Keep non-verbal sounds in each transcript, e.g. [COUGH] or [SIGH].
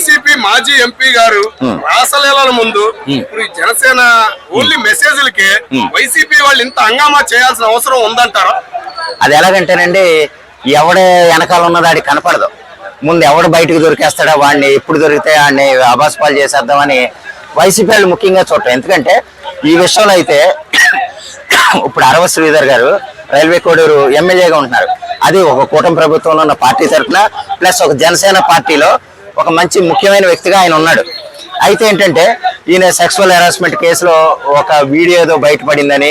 YCP మాజీ MP గారు రాసలీలల ముందు ఇప్పుడు ఈ జనసేన ఓన్లీ మెసేజ్లకి వైసీపీ వాళ్ళు ఇంత హంగామా చేయాల్సిన అవసరం ఉందంటారా? అది ఎలాగంటేనండి ఎవడే వెనకాల ఉన్నది ఆడికి కనపడదు. ముందు ఎవడు బయటకు దొరికేస్తాడో వాడిని ఎప్పుడు దొరికితే వాడిని అబాస్పాలు చేసేద్దామని వైసీపీ వాళ్ళు ముఖ్యంగా చూడటం. ఎందుకంటే ఈ విషయంలో అయితే [COUGHS] ఇప్పుడు అరవ శ్రీధర్ గారు రైల్వే కోడూరు ఎమ్మెల్యేగా ఉంటున్నారు. అది ఒక కూటమి ప్రభుత్వంలో ఉన్న పార్టీ తరఫున ప్లస్ ఒక జనసేన పార్టీలో ఒక మంచి ముఖ్యమైన వ్యక్తిగా ఆయన ఉన్నాడు. అయితే ఏంటంటే ఈయన సెక్సువల్ హెరాస్మెంట్ కేసులో ఒక వీడియో ఏదో బయటపడిందని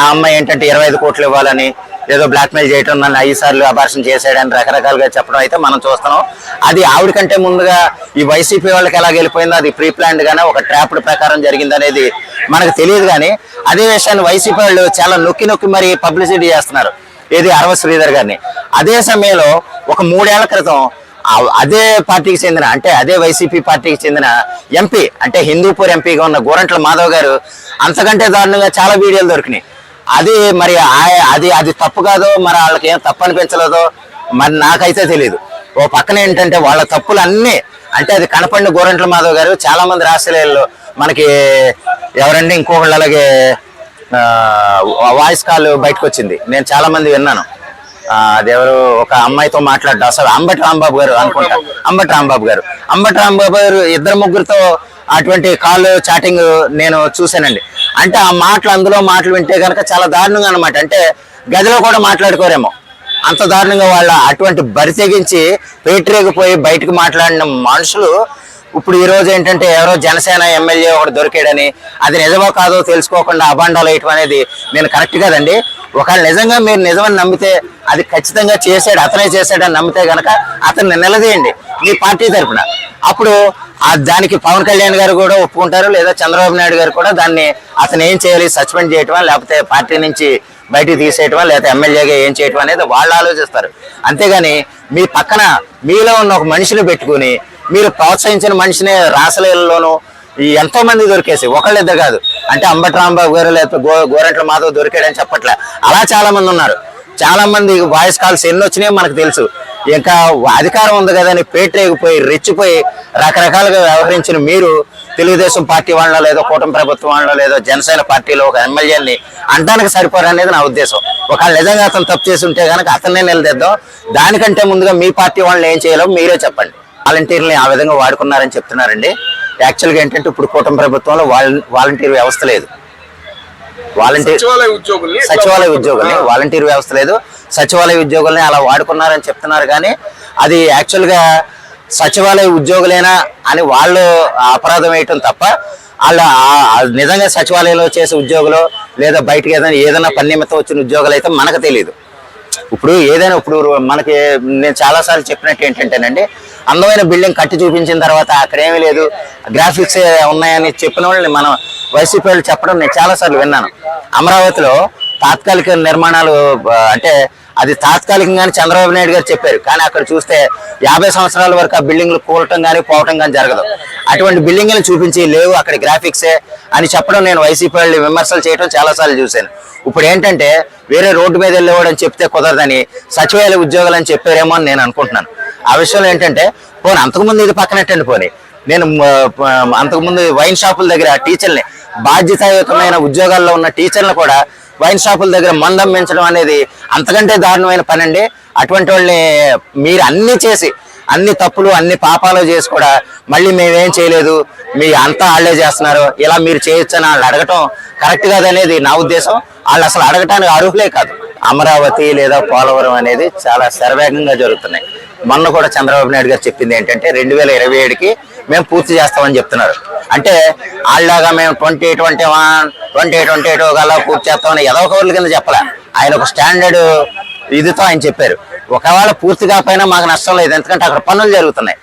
ఆ అమ్మాయి ఏంటంటే ఇరవై ఐదు కోట్లు ఇవ్వాలని ఏదో బ్లాక్మెయిల్ చేయటం నన్ను ఐదు సార్లు అబార్షన్ చేశాడని రకరకాలుగా చెప్పడం అయితే మనం చూస్తున్నాం. అది ఆవిడ కంటే ముందుగా ఈ వైసీపీ వాళ్ళకి ఎలా వెళ్ళిపోయిందో అది ప్రీ ప్లాన్డ్ గానే ఒక ట్రాప్డ్ ప్రకారం జరిగిందనేది మనకు తెలియదు కానీ అదే విషయాన్ని వైసీపీ వాళ్ళు చాలా నొక్కి నొక్కి మరి పబ్లిసిటీ చేస్తున్నారు. ఏది అరవ శ్రీధర్ గారిని. అదే సమయంలో ఒక మూడేళ్ళ క్రితం అదే పార్టీకి చెందిన అంటే అదే వైసీపీ పార్టీకి చెందిన ఎంపీ అంటే హిందూపూర్ ఎంపీగా ఉన్న గోరంట్ల మాధవ్ గారు అంతకంటే దారుణంగా చాలా వీడియోలు దొరికినాయి. అది మరి ఆ- అది అది తప్పు కాదో మరి వాళ్ళకి ఏం తప్పు అనిపించలేదో మరి నాకైతే తెలియదు ఓ పక్కన ఏంటంటే వాళ్ళ తప్పులు అన్నీ అంటే అది కనపడిన గోరంట్ల మాధవ్ గారు చాలా మంది రాష్ట్రాలలో మనకి ఎవరండి ఇంకొకళ్ళు అలాగే వాయిస్ కాల్ బయటకు వచ్చింది. నేను చాలా మంది విన్నాను. అదెవరు ఒక అమ్మాయితో మాట్లాడ్డా. అసలు అంబటి రాంబాబు గారు అనుకుంటా. అంబటి రాంబాబు గారు. అంబటి రాంబాబు గారు. ఇద్దరు ముగ్గురితో అటువంటి కాల్ చాటింగ్ నేను చూశానండి. అంటే ఆ మాటలు అందులో మాటలు వింటే కనుక చాలా దారుణంగా అనమాట అంటే గదిలో కూడా మాట్లాడుకోరేమో. అంత దారుణంగా వాళ్ళ అటువంటి బరి తెగించి పేటరేగిపోయి బయటకు మాట్లాడిన మనుషులు ఇప్పుడు ఈ రోజు ఏంటంటే ఎవరో జనసేన ఎమ్మెల్యే ఒకటి దొరికాడని అది నిజమో కాదో తెలుసుకోకుండా అబాండాలు వేయటం అనేది నేను కరెక్ట్ కదండి. ఒకవేళ నిజంగా మీరు నిజమని నమ్మితే అది ఖచ్చితంగా చేశాడు అతనే చేశాడని నమ్మితే గనక అతన్ని నిలదీయండి మీ పార్టీ తరపున. అప్పుడు దానికి పవన్ కళ్యాణ్ గారు కూడా ఒప్పుకుంటారు లేదా చంద్రబాబు నాయుడు గారు కూడా దాన్ని అతను ఏం చేయాలి సస్పెండ్ చేయటమా లేకపోతే పార్టీ నుంచి బయటికి తీసేయటమా లేకపోతే ఎమ్మెల్యేగా ఏం చేయటం అనేది వాళ్ళు ఆలోచిస్తారు. అంతేగాని మీ పక్కన మీలో ఉన్న ఒక మనిషిని పెట్టుకుని మీరు ప్రోత్సహించిన మనిషిని రాసలీలలోనూ ఈ ఎంతో మంది దొరికేసి ఒకళ్ళిద్దరు కాదు. అంటే అంబటి రాంబాబు గారు లేకపోతే గో గోరెంట్ల మాధవ్ దొరికాడని చెప్పట్లే. అలా చాలా మంది ఉన్నారు. చాలా మంది వాయిస్ కాల్స్ ఎన్ని వచ్చినాయో మనకు తెలుసు. ఇంకా అధికారం ఉంది కదా అని పేటరేగిపోయి రెచ్చిపోయి రకరకాలుగా వ్యవహరించిన మీరు తెలుగుదేశం పార్టీ వాళ్ళలో లేదో కూటమి ప్రభుత్వం వాళ్ళలో లేదో జనసేన పార్టీలో ఒక ఎమ్మెల్యేని అంటానికి సరిపోరు అనేది నా ఉద్దేశం. ఒకవేళ నిజంగా అతను తప్పు చేసి ఉంటే కనుక అతన్నే నిలదీద్దాం. దానికంటే ముందుగా మీ పార్టీ వాళ్ళని ఏం చేయాలో మీరే చెప్పండి. వాలంటీర్ని ఆ విధంగా వాడుకున్నారని చెప్తున్నారండి. యాక్చువల్గా ఏంటంటే ఇప్పుడు కూటమి ప్రభుత్వంలో వాల- వాలంటీర్ వ్యవస్థ లేదు. వాలంటీర్ సచివాలయ ఉద్యోగుల్ని వాలంటీర్ వ్యవస్థ లేదు. సచివాలయ ఉద్యోగుల్ని అలా వాడుకున్నారని చెప్తున్నారు కానీ అది యాక్చువల్గా సచివాలయ ఉద్యోగులేనా అని వాళ్ళు అపరాధం వేయటం తప్ప వాళ్ళ నిజంగా సచివాలయంలో చేసే ఉద్యోగులు లేదా బయటకి ఏదైనా ఏదైనా పని నిమిత్తం వచ్చిన ఉద్యోగులు అయితే మనకు తెలియదు ఇప్పుడు ఏదైనా ఇప్పుడు మనకి నేను చాలా సార్లు చెప్పినట్టు ఏంటంటేనండి అందమైన బిల్డింగ్ కట్టి చూపించిన తర్వాత అక్కడ ఏమీ లేదు గ్రాఫిక్స్ ఉన్నాయని చెప్పిన వాళ్ళని మనం వైసీపీ వాళ్ళు చెప్పడం నేను చాలా సార్లు విన్నాను. అమరావతిలో తాత్కాలిక నిర్మాణాలు అంటే అది తాత్కాలికంగానే చంద్రబాబు నాయుడు గారు చెప్పారు. కానీ అక్కడ చూస్తే యాభై సంవత్సరాల వరకు ఆ బిల్డింగ్లు కూలటం కానీ పోవటం కానీ జరగదు. అటువంటి బిల్డింగ్లను చూపించి లేవు అక్కడ గ్రాఫిక్సే అని చెప్పడం నేను వైసీపీ వాళ్ళు విమర్శలు చేయడం చాలాసార్లు చూశాను. ఇప్పుడు ఏంటంటే వేరే రోడ్డు మీద వెళ్ళేవాడని చెప్తే కుదరదని సచివాలయ ఉద్యోగాలు అని చెప్పారేమో అని నేను అనుకుంటున్నాను. ఆ విషయంలో ఏంటంటే పోనీ అంతకుముందు ఇది పక్కనట్టండి పోనీ. నేను అంతకుముందు వైన్ షాపుల దగ్గర టీచర్ని బాధ్యతాయుతమైన ఉద్యోగాల్లో ఉన్న టీచర్లు కూడా వైన్ షాపుల దగ్గర మందం పెంచడం అనేది అంతకంటే దారుణమైన పని అండి అటువంటి వాళ్ళని మీరు అన్ని చేసి అన్ని తప్పులు అన్ని పాపాలు చేసి కూడా మళ్ళీ మేమేం చేయలేదు. మీ అంతా వాళ్ళే చేస్తున్నారు. ఇలా మీరు చేయొచ్చని వాళ్ళు అడగటం కరెక్ట్ కాదనేది నా ఉద్దేశం. వాళ్ళు అసలు అడగటానికి అర్హులే కాదు. అమరావతి లేదా పోలవరం అనేది చాలా శరవేగంగా జరుగుతున్నాయి. మొన్న కూడా చంద్రబాబు నాయుడు గారు చెప్పింది ఏంటంటే రెండు వేల ఇరవై ఏడుకి మేము పూర్తి చేస్తామని చెప్తున్నారు. అంటే వాళ్ళలాగా మేము twenty twenty one twenty twenty two కల్లా పూర్తి చేస్తామని ఏదో ఒక కింద చెప్పలే. ఆయన ఒక స్టాండర్డ్ ఇదితో ఆయన చెప్పారు. ఒకవేళ పూర్తి కాకపోయినా మాకు నష్టం లేదు. ఎందుకంటే అక్కడ పనులు జరుగుతున్నాయి.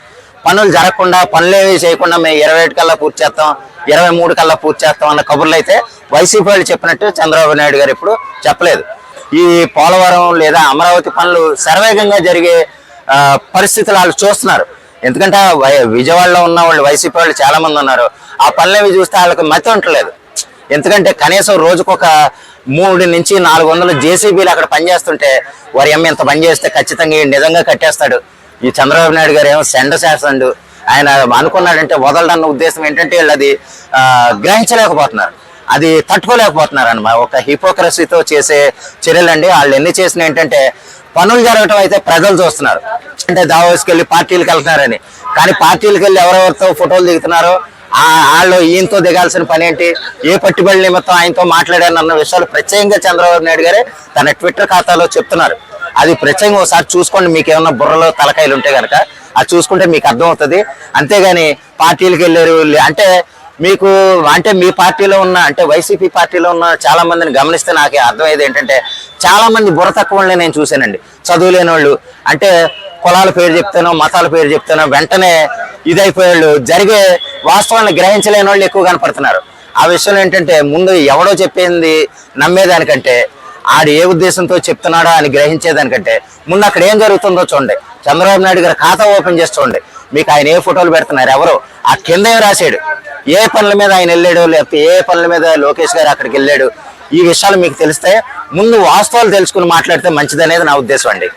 పనులు జరగకుండా పనులు ఏవి చేయకుండా మేము ఇరవై ఏడు కల్లా పూర్తి చేస్తాం ఇరవై మూడు కల్లా పూర్తి చేస్తాం అన్న కబుర్లు అయితే వైసీపీ వాళ్ళు చెప్పినట్టు చంద్రబాబు నాయుడు గారు ఇప్పుడు చెప్పలేదు. ఈ పోలవరం లేదా అమరావతి పనులు శరవేగంగా జరిగే పరిస్థితులు వాళ్ళు చూస్తున్నారు. ఎందుకంటే విజయవాడలో ఉన్న వాళ్ళు వైసీపీ వాళ్ళు చాలా మంది ఉన్నారు. ఆ పనులవి చూస్తే వాళ్ళకి మతి ఉండలేదు ఎందుకంటే కనీసం రోజుకొక మూడు నుంచి నాలుగు వందలు జేసీబీలు అక్కడ పనిచేస్తుంటే వారి ఎమ్మ ఇంత పని చేస్తే ఖచ్చితంగా నిజంగా కట్టేస్తాడు. ఈ చంద్రబాబు నాయుడు గారు ఏమో సెండ చేస్తాడు ఆయన అనుకున్నాడంటే వదలడన్న ఉద్దేశం ఏంటంటే వీళ్ళు అది గ్రహించలేకపోతున్నారు. అది తట్టుకోలేకపోతున్నారు అనమాట ఒక హిపోక్రసీతో చేసే చర్యలండి. వాళ్ళు ఎన్ని చేసిన ఏంటంటే పనులు జరగటం అయితే ప్రజలు చూస్తున్నారు. అంటే దావోస్కి వెళ్ళి పార్టీలకు వెళ్తున్నారని. కానీ పార్టీలకు వెళ్ళి ఎవరెవరితో ఫోటోలు దిగుతున్నారో వాళ్ళు ఈయనతో దిగాల్సిన పని ఏంటి? ఏ పట్టుబడి నిమిత్తం ఆయనతో మాట్లాడాను అన్న విషయాలు ప్రత్యేకంగా చంద్రబాబు నాయుడు గారే తన ట్విట్టర్ ఖాతాలో చెప్తున్నారు. అది ప్రత్యేకంగా ఒకసారి చూసుకోండి మీకు ఏమన్నా బుర్రలో తలకాయలు ఉంటే కనుక అది చూసుకుంటే మీకు అర్థమవుతుంది. అంతేగాని పార్టీలకు వెళ్ళారు అంటే మీకు అంటే మీ పార్టీలో ఉన్న అంటే వైసీపీ పార్టీలో ఉన్న చాలా మందిని గమనిస్తే నాకు అర్థమయ్యేది ఏంటంటే చాలా మంది బుర్ర తక్కువ నేను చూశానండి. చదువు లేని వాళ్ళు అంటే కులాల పేరు చెప్తానో మతాల పేరు చెప్తానో వెంటనే ఇదైపోయేళ్ళు జరిగే వాస్తవాన్ని గ్రహించలేని వాళ్ళు ఎక్కువ కనపడుతున్నారు. ఆ విషయంలో ఏంటంటే ముందు ఎవడో చెప్పింది నమ్మేదానికంటే ఆడు ఏ ఉద్దేశంతో చెప్తున్నాడో అని గ్రహించేదానికంటే ముందు అక్కడ ఏం జరుగుతుందో చూడండి. చంద్రబాబు నాయుడు గారి ఖాతా ఓపెన్ చేసి చూడండి. మీకు ఆయన ఏ ఫోటోలు పెడుతున్నారు? ఎవరు? ఆ కింద ఏం రాశాడు? ఏ పనుల మీద ఆయన వెళ్ళాడు? లేకపోతే ఏ పనుల మీద లోకేష్ గారు అక్కడికి వెళ్ళాడు? ఈ విషయాలు మీకు తెలిస్తే ముందు వాస్తవాలు తెలుసుకుని మాట్లాడితే మంచిదనేది నా ఉద్దేశం అండి.